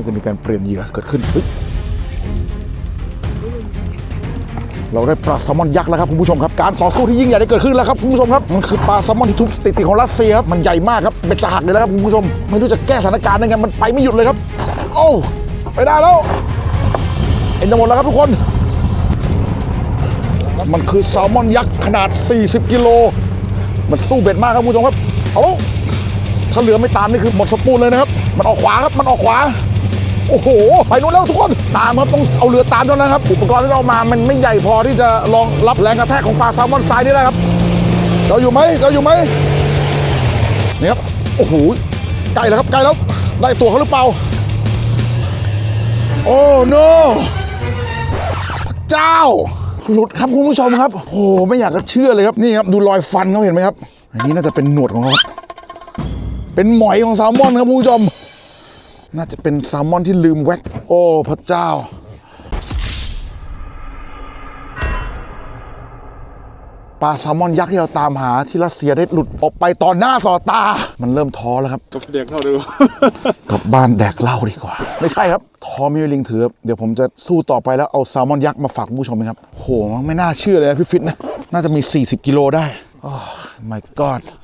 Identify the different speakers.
Speaker 1: มันจะมีการเปลี่ยนเหยื่อเกิดขึ้นเฮ้ยเราได้ปลาแซลมอนยักษ์แล้วครับคุณผู้ชมครับ การต่อสู้ที่ยิ่งใหญ่ได้เกิดขึ้นแล้วครับคุณผู้ชมครับ มันคือปลาแซลมอนที่ทุบสถิติของรัสเซียครับ มันใหญ่มากครับ เป็นจะหักเลยแล้วครับคุณผู้ชม ไม่รู้จะแก้สถานการณ์ยังไง มันไปไม่หยุดเลยครับ โอ้ไปได้แล้ว เอ็นจะหมดแล้วครับทุกคน มันคือแซลมอนยักษ์ขนาด 40 กิโล มันสู้เบ็ดมากครับคุณผู้ชมครับ เอาถ้าเหลือไม่ตามนี่คือหมดสปูนเลยนะครับ มันออกขวาครับ มันออกขวา โอ้โห ไปนู้นแล้วทุกคน ตามครับต้องเอาเรือตามเท่านั้นครับ อุปกรณ์ที่เรามามันไม่ใหญ่พอที่จะรองรับแรงกระแทกของปลาแซลมอนทรายนี่ได้ครับ เราอยู่ไหมเราอยู่ไหมนี่ครับ โอ้โห ใกล้แล้วครับ ใกล้แล้ว ได้ตัวเขาหรือเปล่า โอ้ no เจ้า หลุดครับคุณผู้ชมครับ โอ้โหไม่อยากจะเชื่อเลยครับ นี่ครับ ดูรอยฟันเขาเห็นไหมครับ อันนี้น่าจะเป็นหนวดของเขาเป็นหมอยของแซลมอนครับคุณผู้ชม น่าจะเป็นแซลมอนที่ลืมแว็ก โอ้ พระเจ้า ปลาแซลมอนยักษ์ที่เราตามหาที่รัสเซียได้หลุดออกไปต่อหน้าต่อตา มันเริ่มท้อแล้วครับ
Speaker 2: ก็เรียกเข้าดู
Speaker 1: กลับบ้านแดกเหล้าดีกว่า ไม่ใช่ครับ ทอมิวลิงถือครับเดี๋ยวผมจะสู้ต่อไปแล้วเอาแซลมอนยักษ์มาฝากคุณผู้ชมนะครับโหมันไม่น่าเชื่อเลยนะพี่ฟิตนะ น่าจะมี 40 กิโลได้ โอ้ my god